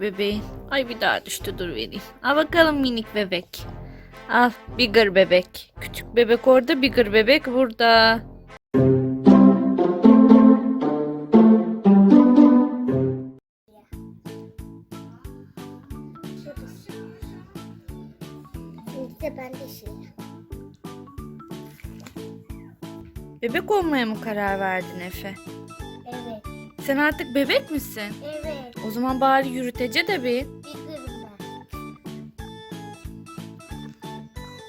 bebeğin. Ay bir daha düştü dur vereyim. Al bakalım minik bebek. Al bigger bebek. Küçük bebek orada bigger bebek burada. De ben de şey. Bebek olmaya mı karar verdin Efe? Sen artık bebek misin? Evet. O zaman bari yürütece de bir. Bir kırım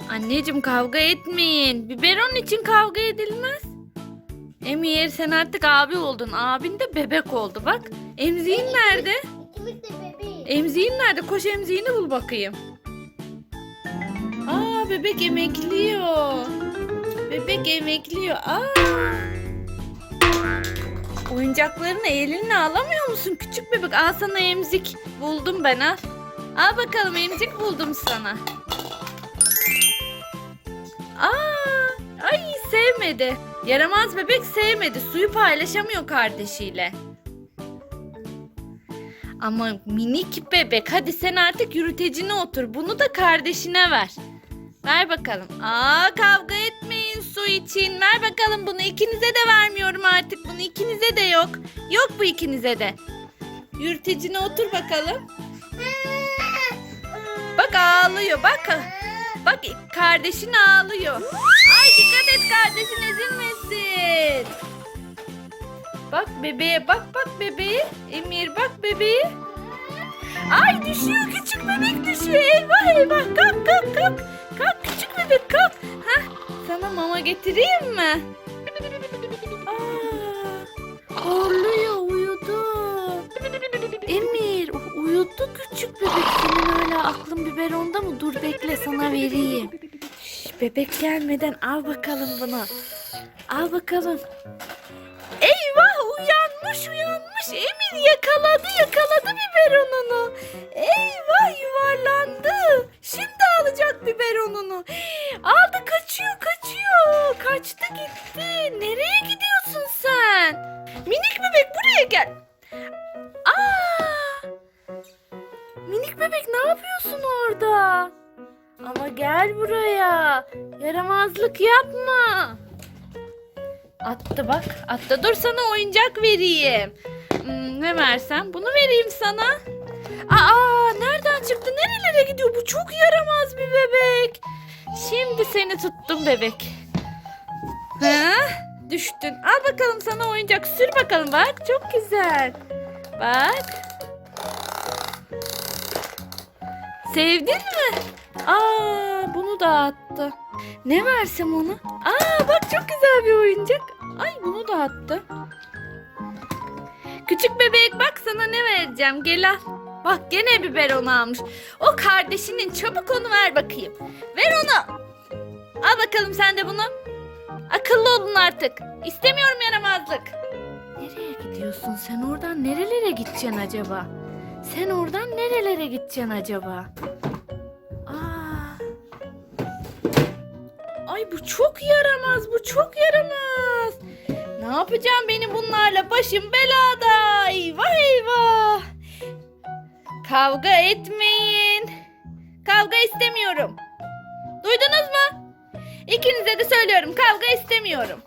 ben. Anneciğim kavga etmeyin. Biberon için kavga edilmez. Emir sen artık abi oldun. Abin de bebek oldu bak. Emziğin nerede? İkimiz de bebeğiz. Emziğin nerede? Koş emziğini bul bakayım. Aa bebek emekliyor. Bebek emekliyor. Aa. Oyuncaklarını eline alamıyor musun küçük bebek? Al sana emzik. Buldum ben al. Al bakalım emzik buldum sana. Aa, ay sevmedi. Yaramaz bebek sevmedi. Suyu paylaşamıyor kardeşiyle. Ama minik bebek hadi sen artık yürütecine otur. Bunu da kardeşine ver. Ver bakalım. Aa kavga su için. Ver bakalım bunu ikinize de vermiyorum artık. Bunu ikinize de yok. Yok bu ikinize de. Yürütecine otur bakalım. Bak ağlıyor bak. Bak kardeşin ağlıyor. Ay dikkat et kardeşin ezilmesin. Bak bebeğe bak bak bebeğe. Emir bak bebeğe. Ay düşüyor küçük bebek düşüyor. Eyvah eyvah kalk kalk kalk. Kalk küçük bebek kalk. Hah, sana mama getireyim mi? Aa, uyudu. Emir u- uyudu küçük bebek. Senin hala aklın biberonda mı? Dur bekle sana vereyim. Şş, bebek gelmeden al bakalım bunu. Al bakalım. Eyvah uyanmış uyanmış. Emir yakaladı yakaladı biberonunu. Eyvah yuvarlandı. Şimdi alacak biberonunu. Aldı kaçıyor. Kaçtı gitti. Nereye gidiyorsun sen? Minik bebek buraya gel. Aa! Minik bebek ne yapıyorsun orada? Ama gel buraya. Yaramazlık yapma. Attı bak. Attı. Dur sana oyuncak vereyim. Hmm, ne versem? Bunu vereyim sana. Aa nereden çıktı? Nerelere gidiyor? Bu çok yaramaz bir bebek. Şimdi seni tuttum bebek. Ha? Düştün. Al bakalım sana oyuncak. Sür bakalım bak. Çok güzel. Bak. Sevdin mi? Aa bunu da attı. Ne versem ona? Aa bak çok güzel bir oyuncak. Ay bunu da attı. Küçük bebek bak sana ne vereceğim. Gel al. Bak gene biberon almış. O kardeşinin çabuk onu ver bakayım. Ver onu. Al bakalım sen de bunu. Akıllı olun artık. İstemiyorum yaramazlık. Nereye gidiyorsun? Sen oradan nerelere gideceksin acaba? Sen oradan nerelere gideceksin acaba? Aa. Ay bu çok yaramaz. Bu çok yaramaz. Ne yapacağım benim bunlarla? Başım belada. Eyvah eyvah. Kavga etmeyin. Kavga istemiyorum. Duydunuz mu? İkinize de söylüyorum kavga istemiyorum.